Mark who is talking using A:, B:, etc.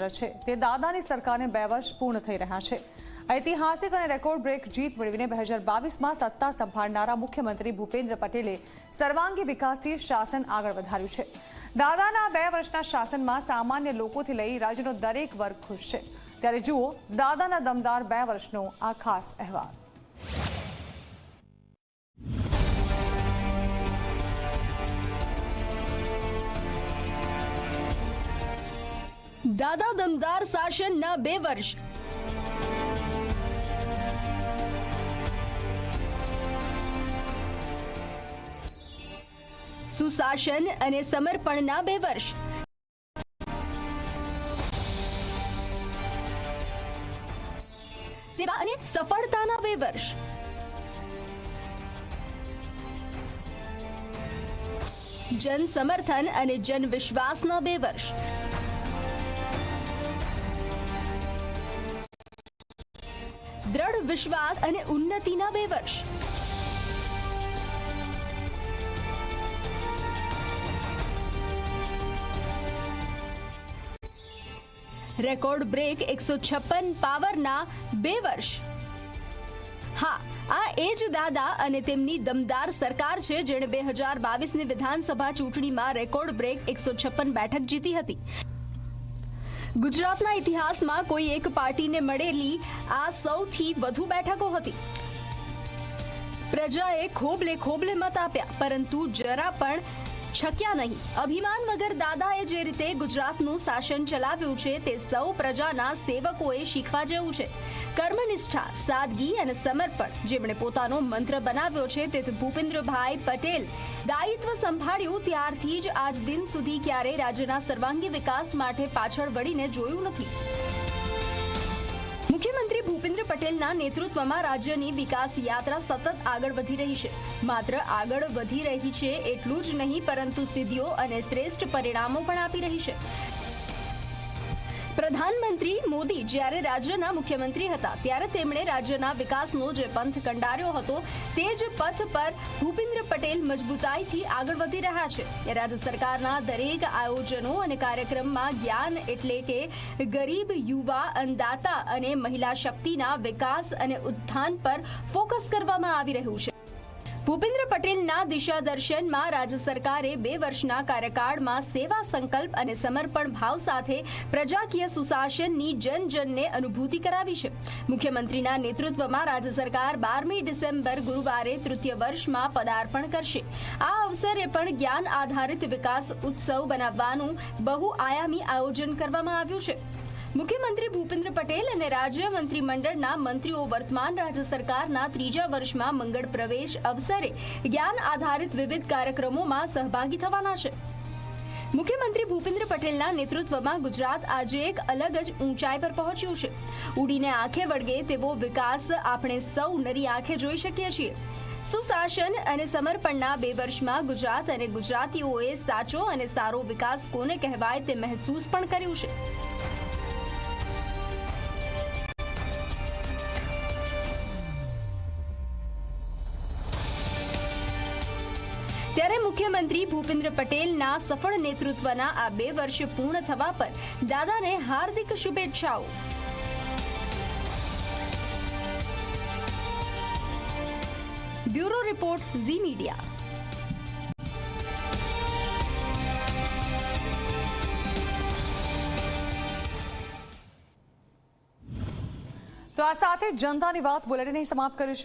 A: પાત્ર છે. તે દાદાની સરકારને બે વર્ષ પૂર્ણ થઈ રહ્યા છે. ઐતિહાસિક અને રેકોર્ડ બ્રેક જીત મેળવીને બે હજાર બાવીસમાં સત્તા સંભાળનારા મુખ્યમંત્રી ભૂપેન્દ્ર પટેલે સર્વાંગી વિકાસથી શાસન આગળ વધાર્યું છે. દાદાના બે વર્ષના શાસનમાં સામાન્ય લોકોથી લઈ રાજ્યનો દરેક વર્ગ ખુશ છે. ત્યારે જુઓ, દાદાના દમદાર બે વર્ષનો આ ખાસ અહેવાલ.
B: દાદા દમદાર શાસનના બે વર્ષ. સુશાસન અને સમર્પણના બે વર્ષ. સેવા અને સફળતાના બે વર્ષ. જન સમર્થન અને જન વિશ્વાસના બે વર્ષ. દ્રઢ વિશ્વાસ અને ઉન્નતિના બે વર્ષ. રેકોર્ડ બ્રેક એકસો છપ્પન પાવરના બે વર્ષ. હા, આ એ જ દાદા અને તેમની દમદાર સરકાર છે જેણે બે હજાર બાવીસની વિધાનસભા ચૂંટણીમાં રેકોર્ડ બ્રેક એકસો છપ્પન બેઠક જીતી હતી. ગુજરાતના ઇતિહાસમાં કોઈ એક પાર્ટીને મળેલી આ સૌથી વધુ બેઠકો હતી. પ્રજાએ ખોબલે ખોબલે મત આપ્યા, પરંતુ જરા પણ છક્યા નહીં. અભિમાન વગર દાદાએ જે રીતે ગુજરાતનું શાસન ચલાવ્યું છે, તે સૌ પ્રજાના સેવકોએ શીખવા જેવું છે. કર્મનિષ્ઠા, સાદગી અને સમર્પણ, જેમણે પોતાનો મંત્ર બનાવ્યો છે, તે ભૂપેન્દ્રભાઈ પટેલ દાયિત્વ સંભાળ્યું ત્યારથી જ આજ દિન સુધી ક્યારેય રાજ્યના સર્વાંગી વિકાસ માટે પાછળ વળીને જોયું નથી. મુખ્યમંત્રી ભૂપેન્દ્ર પટેલના નેતૃત્વમાં રાજ્યની વિકાસ યાત્રા સતત આગળ વધી રહી છે. માત્ર આગળ વધી રહી છે એટલું જ નહીં, પરંતુ સિદ્ધિઓ અને શ્રેષ્ઠ પરિણામો પણ આપી રહી છે. પ્રધાનમંત્રી મોદી જ્યારે રાજ્યના મુખ્યમંત્રી હતા, ત્યારે તેમણે રાજ્યના વિકાસનો જે પંથ કંડાર્યો હતો, તે જ પથ પર ભૂપેન્દ્ર પટેલ મજબૂતાઈથી આગળ વધી રહ્યા છે. રાજ્ય સરકારના દરેક આયોજનો અને કાર્યક્રમમાં જ્ઞાન એટલે કે ગરીબ, યુવા, અન્નદાતા અને મહિલા શક્તિના વિકાસ અને ઉત્થાન પર ફોકસ કરવામાં આવી રહ્યું છે. ભૂપેન્દ્ર પટેલના દિશા દર્શનમાં રાજ્ય સરકારે બે વર્ષના કાર્યકાળમાં સેવા સંકલ્પ અને સમર્પણ ભાવ સાથે પ્રજાકીય સુશાસનની જનજનને અનુભૂતિ કરાવી છે. મુખ્યમંત્રીના નેતૃત્વમાં રાજ્ય સરકાર બારમી ડિસેમ્બર ગુરુવારે તૃતીય વર્ષમાં પદાર્પણ કરશે. આ અવસરે પણ જ્ઞાન આધારિત વિકાસ ઉત્સવ બનાવવાનું બહુઆયામી આયોજન કરવામાં આવ્યું છે. મુખ્યમંત્રી ભૂપેન્દ્ર પટેલ અને રાજ્ય મંત્રીમંડળના મંત્રીઓ વર્તમાન રાજ્ય સરકારના ત્રીજા વર્ષમાં મંગળ પ્રવેશ અવસરે જ્ઞાન આધારિત વિવિધ કાર્યક્રમોમાં સહભાગી થવાના છે. મુખ્યમંત્રી ભૂપેન્દ્ર પટેલના નેતૃત્વમાં ગુજરાત આજે એક અલગ જ ઊંચાઈ પર પહોંચ્યું છે. ઉડીને આંખે વળગે તેવો વિકાસ આપણે સૌ નરી આંખે જોઈ શકીએ છીએ. સુશાસન અને સમર્પણના બે વર્ષમાં ગુજરાત અને ગુજરાતીઓએ સાચો અને સારો વિકાસ કોને કહેવાય તે મહેસૂસ પણ કર્યું છે. ત્યારે મુખ્યમંત્રી ભૂપેન્દ્ર પટેલના સફળ નેતૃત્વના આ બે વર્ષ પૂર્ણ થવા પર દાદાને હાર્દિક શુભેચ્છાઓ. Bureau report, Zee media.
A: તો આ સાથે જનતાની વાત બુલેટિન સમાપ્ત કર્યું છે